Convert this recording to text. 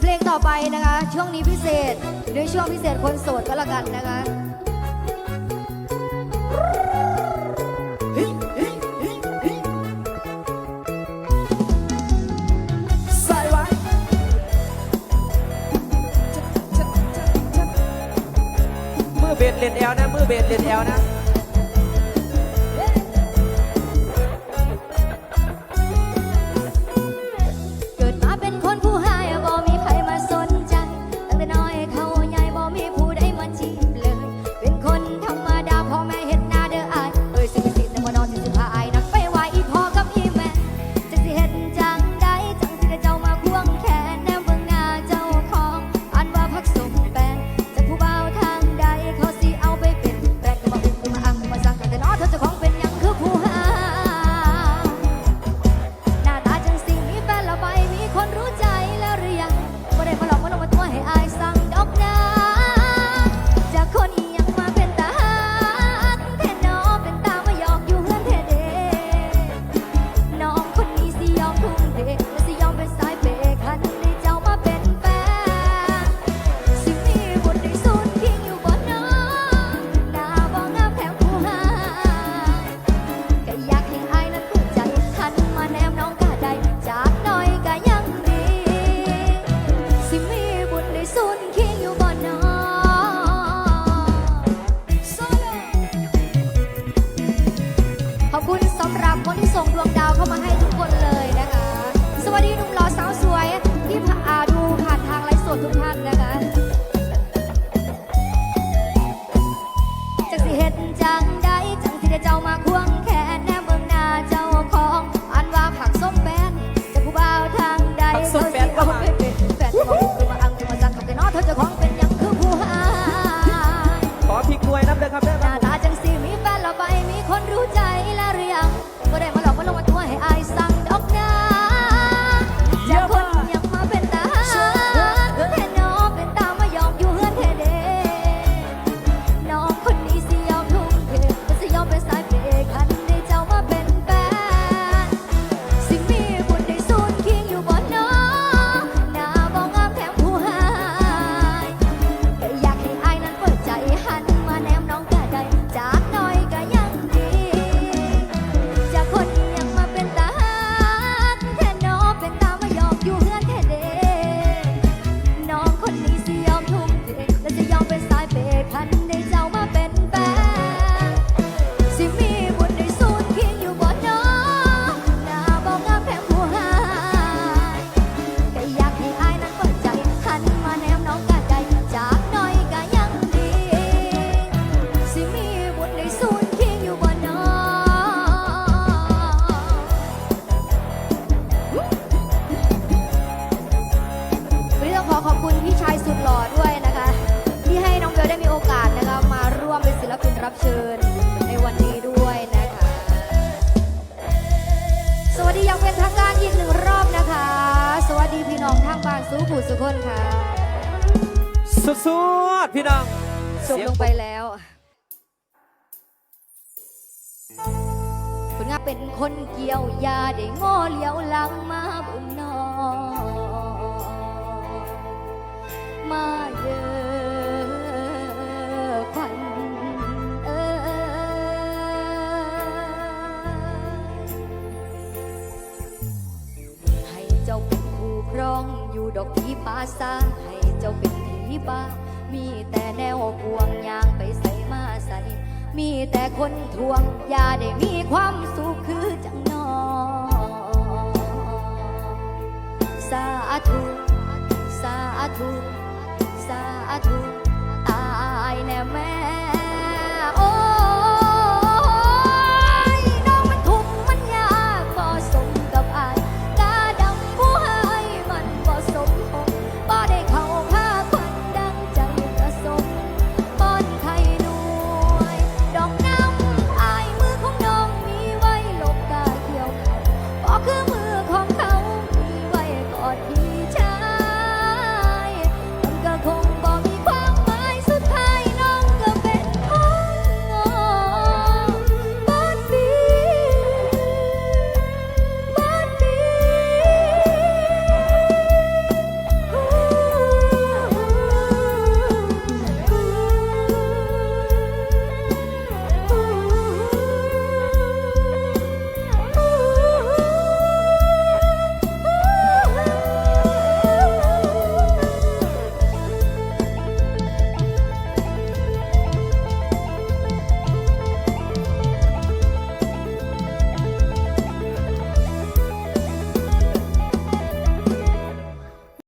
เพลงต่อไปนะคะ ช่วงนี้พิเศษด้วยช่วงพิเศษคนโสดก็แล้วกันนะคะเบ็ดเล่นแอลนะ มือเบ็ดเล่นแอลนะ วัสดีหนุ่มหล่อสาวสวยที่ดูผ่านทางไลฟ์สดทุกท่านนะคะจังสิเหตุจังได้จังที่ได้เจ้ามาควง ขอบคุณพี่ชายสุดหล่อด้วยนะคะ ที่ให้น้องเบลได้มีโอกาสนะคะมาร่วมเป็นศิลปินรับเชิญในวันนี้ด้วยนะคะ สวัสดีอย่างเป็นทางการอีกหนึ่งรอบนะคะ สวัสดีพี่น้องทางบ้านสู้ผู้สุคนค่ะสุดๆพี่น้องจบลงไปแล้วผลงานเป็นคนเกี่ยวยาได้ง้อเลี้ยวหลังมาบุญน้อง มาเยอควันเอ้ให้เจ้าเป็นคู่ครองอยู่ดอกทีป่าสร้างให้เจ้าเป็นผีป่ามีแต่แนวกวงยางไปใส่มาใส่ มีแต่คนทวง อย่าได้มีความสุขคือจังนอสาธุ สาธุ Chicago.